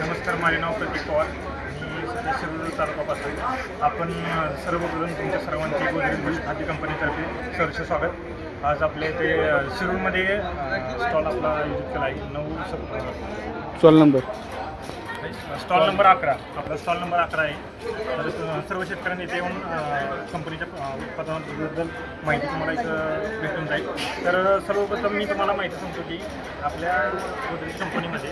नमस्कार माझे नाव प्रतीक पवार. मी सध्या शिरूर तालुका पासून. आपण सर्वकडून तुमच्या सर्वांचे गोदरेज बुल खादी कंपनीतर्फे सहर्ष स्वागत. आज आपल्या इथे शिरूरमध्ये स्टॉल आपला आयोजित केला आहे. नऊ सप चल नंबर स्टॉल नंबर अकरा. आपला स्टॉल नंबर अकरा आहे. तर सर्व शेतकऱ्यांनी इथे येऊन कंपनीच्या उत्पादनाबद्दल माहिती तुम्हाला इथं भेटून जाईल. तर सर्वप्रथम मी तुम्हाला माहिती सांगतो की आपल्या कंपनीमध्ये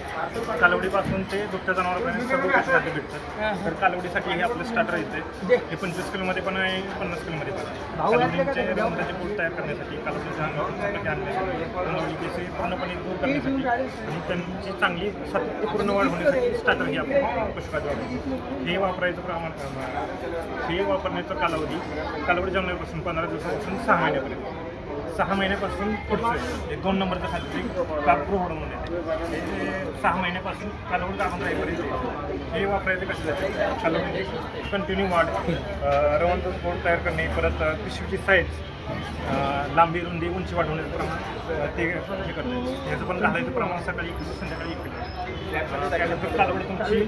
कालवडीपासून ते दुभत्या जनावरांपर्यंत सर्व पशुखाद्य भेटतात तर कालवडीसाठी हे आपलं स्टार्टर येते हे पंचवीस किलोमध्ये पण आहे पन्नास किलोमध्ये पण आहे. कालवडीचे रवंताचे पोट तयार करण्यासाठी कालवडीच्या अंगावर आणण्यासाठी पूर्णपणे दूर करण्यासाठी आणि त्यांची चांगली सातत्यपूर्ण वाढ होण्यासाठी स्टार्टर हे आपण पशुखाद्य वापरतो हे वापरायचं प्रमाण हे वापरण्याचा कालावधी कालावधी जन्मापासून पंधरा दिवसापासून सहा महिन्यापर्यंत. सहा महिन्यापासून पुढचं हे दोन नंबरचं खाली कापरू होणं म्हणून येते. सहा महिन्यापासून काढून राहीपर्यंत हे वापरायचं कसं जाते? कालावधी कंटिन्यू वाढ रवंत पोट तयार करणे परत पिशवीची साईज लांबी रुंदी उंची वाढवण्याचं प्रमाण ते हे करते याचं पण घालायचं प्रमाण सकाळी एक संध्याकाळी एक त्यानंतर कालवडी तुमची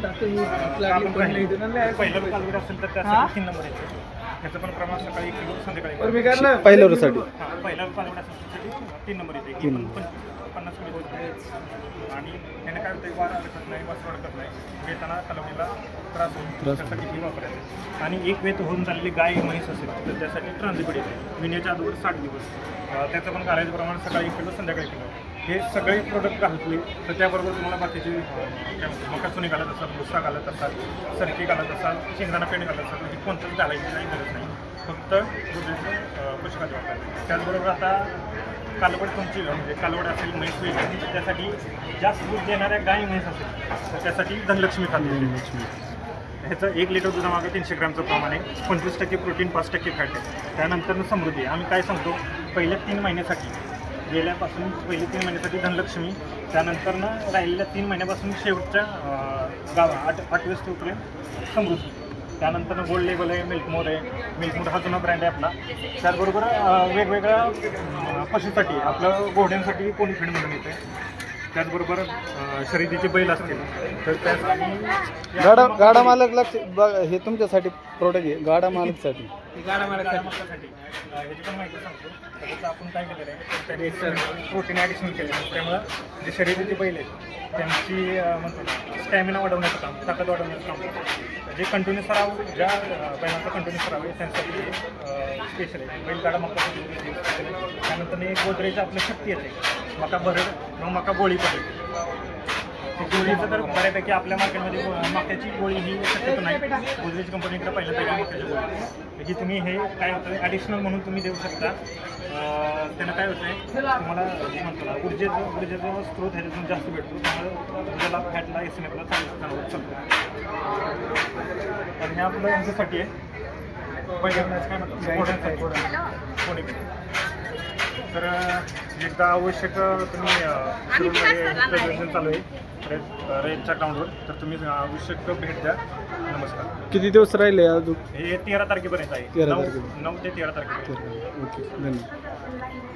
आपण पहिलं कालवडी असेल तर त्यासाठी तीन नंबर येते. त्याचं पण प्रमाण सकाळी एक किलो संध्याकाळी एक किलो. पहिल्या हा, पहिला असेल तीन नंबर येते तीन पण नंबर. पन्नास किलो होते. आणि त्याने काय होतं वार अडकत नाही वास अडकत नाही. घेताना कालवडीला त्रास होईल त्रास त्यासाठी हे वापरायचं. आणि एक वेत होऊन चाललेली गाय म्हैस असेल तर त्यासाठी ट्रान्झिबिड येते विण्याच्या अगोदर साठ दिवस. अं, त्याचं पण घालायचं प्रमाण सकाळी एक किलो संध्याकाळी एक किलो. हे सगळे प्रोडक्ट घालतले तर त्याबरोबर तुम्हाला बाकीचे मकाचुनी घालत असाल भुस्सा घालत असाल सरकी घालत असाल शेंगदाणा पेंड घालत असाल हे कोणतंच घालायची काही गरज नाही. फक्त दुधाचं पशुखाद्य वापरायचं त्याचबरोबर आता कालवड तुमची म्हणजे कालवड असेल म्हैस होईल त्यासाठी जास्त दूध देणाऱ्या गाय म्हैस असेल तर त्यासाठी धनलक्ष्मी खाते ह्याचं एक लिटर दुधामागे तीनशे ग्रॅमचं प्रमाण आहे. पंचवीस टक्के प्रोटीन पाच टक्के फॅट आहे. त्यानंतर समृद्धी. आम्ही काय सांगतो? पहिल्या तीन महिन्यासाठी गेल्यापासून पहिले तीन महिन्यासाठी धनलक्ष्मी त्यानंतर ना राहिलेल्या तीन महिन्यापासून शेवटच्या गाव गावा आठ आठव्या स्टोपर्यंत समृद्धी. त्यानंतर गोल्ड लेबल आहे मिल्कमोर आहे. मिल्कमोर हा जुना ब्रँड आहे आपला. त्याचबरोबर वेगवेगळ्या पशुसाठी आपलं घोड्यांसाठी कोणी फीड म्हणून येते त्याचबरोबर शर्यतीचे बैल असतील. तर त्यासाठी गाडा गाडा मालक लक्ष बघ हे तुमच्यासाठी प्रोडक्ट आहे गाडा मालकसाठी. गाडा मालकासाठी. ह्याची पण माहिती सांगतो. तर त्याचं आपण काय केलेलं आहे त्यांनी प्रोटीन ॲडिशनल केलं आहे. त्यामुळं जे शर्यतीचे बैल आहेत त्यांची अं, म्हणतो ना स्टॅमिना वाढवण्याचं काम ताकद वाढवण्याचं काम. करतो जे कंटिन्यू सराव ज्या अं, बैलांचा कंटिन्यू सराव आहे त्यांच्यासाठी स्पेशल आहे. बैलगाडा मका त्यानंतर एक गोदरेज आपलं शक्ती येते. मका भरड मग मका गोळी पडेल गोळीचं तर बऱ्यापैकी आपल्या मार्केटमध्ये मक्याची गोळी ही शक्यतो नाही. गोदरेज कंपनीकडे पहिल्यापैकी मक्याची गोळी ही म्हणजे तुम्ही हे काय होतं ॲडिशनल म्हणून तुम्ही देऊ शकता. त्यांना त्यानं काय होतं आहे तुम्हाला म्हणतो ऊर्जेचं ऊर्जेचा स्रोत ह्याच्यातून जास्त भेटतो. त्यामुळे ऊर्जेला फॅटला एस एम एफला चांगलं चांगलं चालतं. आणि हे आपलं यांच्यासाठी आहे पहिल्यांदाच काय म्हणतात घोड्यांसाठी कोणी तर एकदा आवश्यक तुम्ही प्रदर्शन चालू आहे. रेड रेडच्या ग्राउंडवर तर तुम्ही आवश्यक भेट द्या. नमस्कार. किती दिवस राहिले अजून हे तेरा तारखेपर्यंत आहे. तेरा नऊ तारखेपर्यंत. नऊ ते तेरा तारखेपर्यंत. ओके धन्यवाद.